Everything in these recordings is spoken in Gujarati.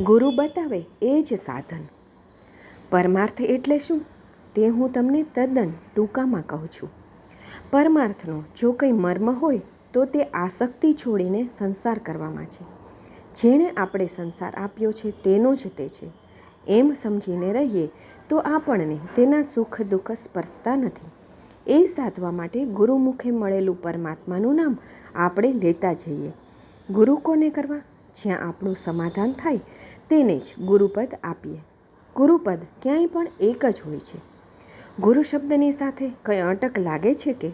ગુરુ બતાવે એ જ સાધન. પરમાર્થ એટલે શું? તે હું તમને તદ્દન ટૂંકામાં કહું છું. પરમાર્થનો જો કંઈ મર્મ હોય, તો તે આસક્તિ છોડીને સંસાર કરવામાં છે. જેણે આપણે સંસાર આપ્યો છે, તેનો જ તે છે. એમ સમજીને રહીએ, તો આપણને તેના સુખ દુઃખ સ્પર્શતા નથી. એ સાધવા માટે ગુરુમુખે મળેલું પરમાત્માનું નામ આપણે લેતા જઈએ. ગુરુ કોને કરવા? જ્યાં આપણું સમાધાન થાય તેને જ ગુરુપદ આપીએ. ગુરુપદ ક્યાંય પણ એક જ હોય છે. ગુરુ શબ્દની સાથે કંઈ અટક લાગે છે કે?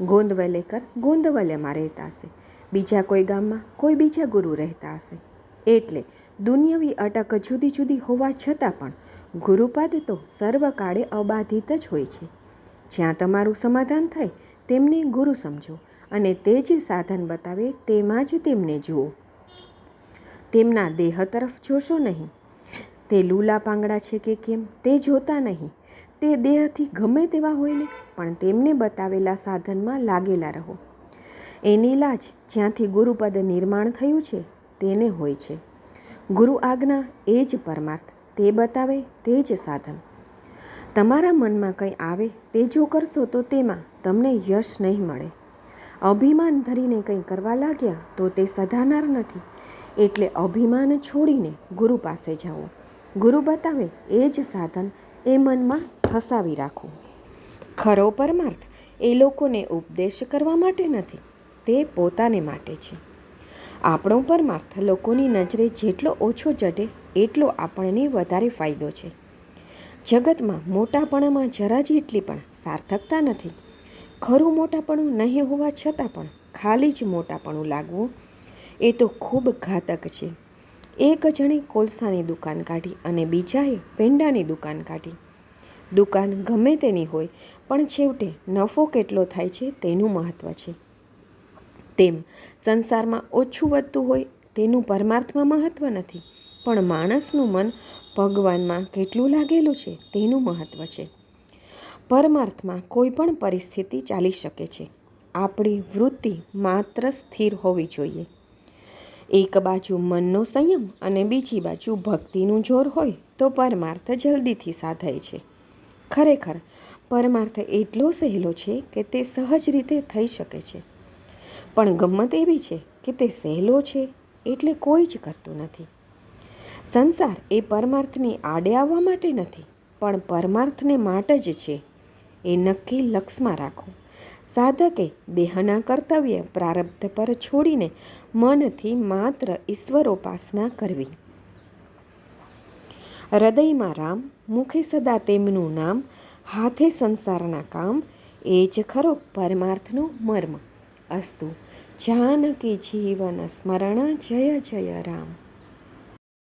ગોંદવલેકર ગોંદવલેમાં રહેતા હશે બીજા કોઈ ગામમાં કોઈ બીજા ગુરુ રહેતા હશે. એટલે દુનિયાવી અટક જુદી જુદી હોવા છતાં પણ ગુરુપદ તો સર્વકાળે અબાધિત જ હોય છે. જ્યાં તમારું સમાધાન થાય તેમને ગુરુ સમજો અને તે જે સાધન બતાવે તેમાં જ તેમને જુઓ. તેમના દેહ તરફ જોશો નહીં? તે લૂલા પાંગડા છે કે કેમ? તે જોતા નહીં. તે દેહથી ગમે તેવા હોય ને, પણ તેમને બતાવેલા સાધનમાં લાગેલા રહો. એની લાજ જ્યાંથી ગુરુપદ નિર્માણ થયું છે, તેને હોય છે. ગુરુ આજ્ઞા એ જ પરમાર્થ, તે બતાવે તે જ સાધન. તમારા મનમાં કંઈ આવે, તે જો કરશો તો તેમાં તમને યશ નહીં મળે. અભિમાન ધરીને કંઈ કરવા લાગ્યા તો તે સધાનાર નથી. એટલે અભિમાન છોડીને ગુરુ પાસે જાઓ. ગુરુ બતાવે, એ જ સાધન એ મનમાં ઠસાવી રાખો. ખરો પરમાર્થ, એ લોકોને ઉપદેશ કરવા માટે નથી, તે પોતાને માટે છે. આપણો પરમાર્થ લોકોની નજરે જેટલો ઓછો ચઢે એટલો આપણને વધારે ફાયદો છે. જગતમાં મોટાપણામાં જરા જેટલી પણ સાર્થકતા નથી. ખરું મોટાપણું નહીં હોવા છતાં પણ ખાલી જ મોટાપણું લાગવું એ તો ખૂબ ઘાતક છે. એક જણે કોલસાની દુકાન કાઢી અને બીજાએ પેંડાની દુકાન કાઢી. દુકાન ગમે તેની હોય, પણ છેવટે નફો કેટલો થાય છે તેનું મહત્ત્વ છે. તેમ સંસારમાં ઓછું વધતું હોય તેનું પરમાર્થમાં મહત્ત્વ નથી, પણ માણસનું મન ભગવાનમાં કેટલું લાગેલું છે તેનું મહત્ત્વ છે. પરમાર્થમાં કોઈ પણ પરિસ્થિતિ ચાલી શકે છે. આપણી વૃત્તિ માત્ર સ્થિર હોવી જોઈએ. એક બાજુ મનનો સંયમ અને બીજી બાજુ ભક્તિનું જોર હોય તો પરમાર્થ જલ્દીથી સાધાય છે. ખરેખર, પરમાર્થ એટલો સહેલો છે કે તે સહજ રીતે થઈ શકે છે. પણ ગમત એવી છે કે તે સહેલો છે એટલે કોઈ જ કરતું નથી. સંસાર એ પરમાર્થની આડે આવવા માટે નથી, પણ પરમાર્થને માટે જ છે. એ નક્કી લક્ષમાં રાખો. સાધકે દેહના કર્તવ્ય પ્રારબ્ધ પર છોડીને મનથી માત્ર ઈશ્વરોપાસના કરવી. હૃદયમાં રામ, મુખે સદા તેમનું નામ, હાથે સંસારના કામ, એ જ ખરો પરમાર્થનો મર્મ. અસ્તુ, જાનકી જીવન સ્મરણ, જય જય રામ.